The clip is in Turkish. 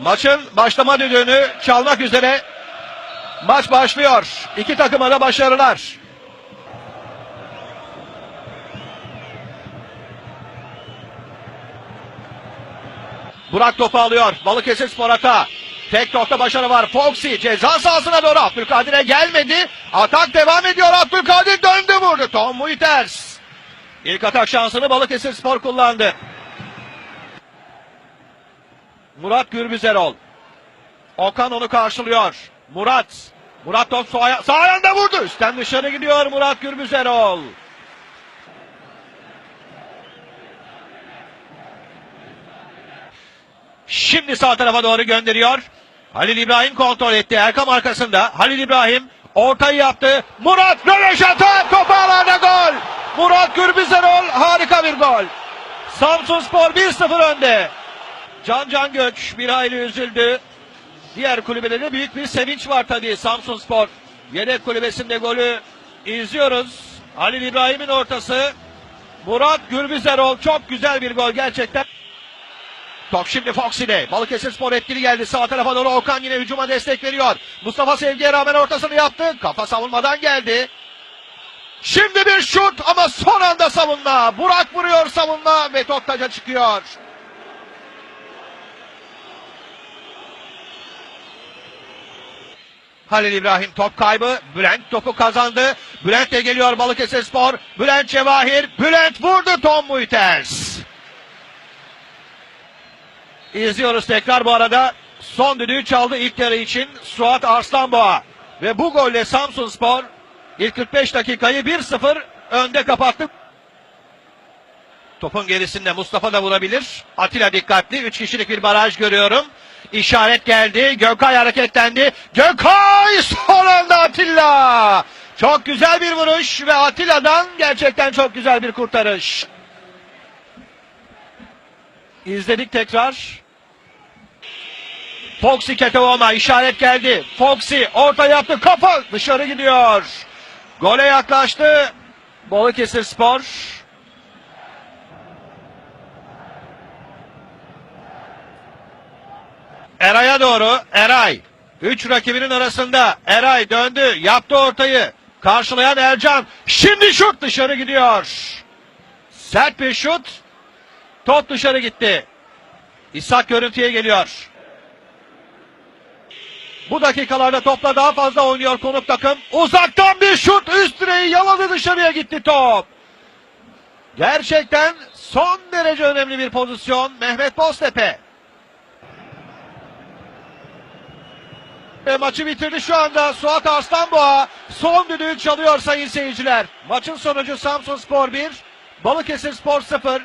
Maçın başlama düdüğünü çalmak üzere maç başlıyor. İki takıma da başarılar. Burak topu alıyor. Balıkesir Spor hata. Tek nokta başarı var. Foxy ceza sahasına doğru Abdülkadir'e gelmedi. Atak devam ediyor. Abdülkadir döndü vurdu. Tom Muiters. İlk atak şansını Balıkesir Spor kullandı. Murat Gürbüzerol. Okan onu karşılıyor. Murat. Murat top sağ, sağ ayağında vurdu. Üstten dışarı gidiyor Murat Gürbüzerol. Şimdi sağ tarafa doğru gönderiyor. Halil İbrahim kontrol etti. Erkam arkasında. Halil İbrahim ortayı yaptı. Murat Röveşata topu alanda gol. Murat Gürbüzerol harika bir gol. Samsun Spor 1-0 önde. Can Can Göç bir hayli üzüldü. Diğer kulübede de büyük bir sevinç var tabii Samsun Spor. Yedek kulübesinde golü izliyoruz. Halil İbrahim'in ortası. Murat Gürbüzerol çok güzel bir gol gerçekten. Top şimdi Foxy'de. Balıkesir Spor etkili geldi. Sağ tarafa doğru Okan yine hücuma destek veriyor. Mustafa Sevgi'ye rağmen ortasını yaptı. Kafa savunmadan geldi. Şimdi bir şut ama son anda savunma. Burak vuruyor savunma ve top taca çıkıyor. Halil İbrahim top kaybı. Bülent topu kazandı. Bülent de geliyor Balıkesir Spor. Bülent Cevahir. Bülent vurdu Tom Muiters. İzliyoruz tekrar bu arada. Son düdüğü çaldı ilk yarı için Suat Arslanboğa. Ve bu golle Samsun Spor ilk 45 dakikayı 1-0 önde kapattı. Topun gerisinde Mustafa da vurabilir. Atilla dikkatli. 3 kişilik bir baraj görüyorum. İşaret geldi. Gökay hareketlendi. Gökay son anda Atilla. Çok güzel bir vuruş ve Atilla'dan gerçekten çok güzel bir kurtarış. İzledik tekrar. Foxy Ketevoma işaret geldi. Foxy orta yaptı. Kafa dışarı gidiyor. Gole yaklaştı. Balıkesir Spor. Eray'a doğru. Eray. Üç rakibinin arasında. Eray döndü. Yaptı ortayı. Karşılayan Ercan. Şimdi şut dışarı gidiyor. Sert bir şut. Top dışarı gitti. İshak görüntüye geliyor. Bu dakikalarda topla daha fazla oynuyor konuk takım. Uzaktan bir şut üst direği yaladı dışarıya gitti top. Gerçekten son derece önemli bir pozisyon Mehmet Boztepe. Ve maçı bitirdi şu anda Suat Arslanboğa. Son düdüğü çalıyor sayın seyirciler. Maçın sonucu Samsun Spor 1, Balıkesir Spor 0.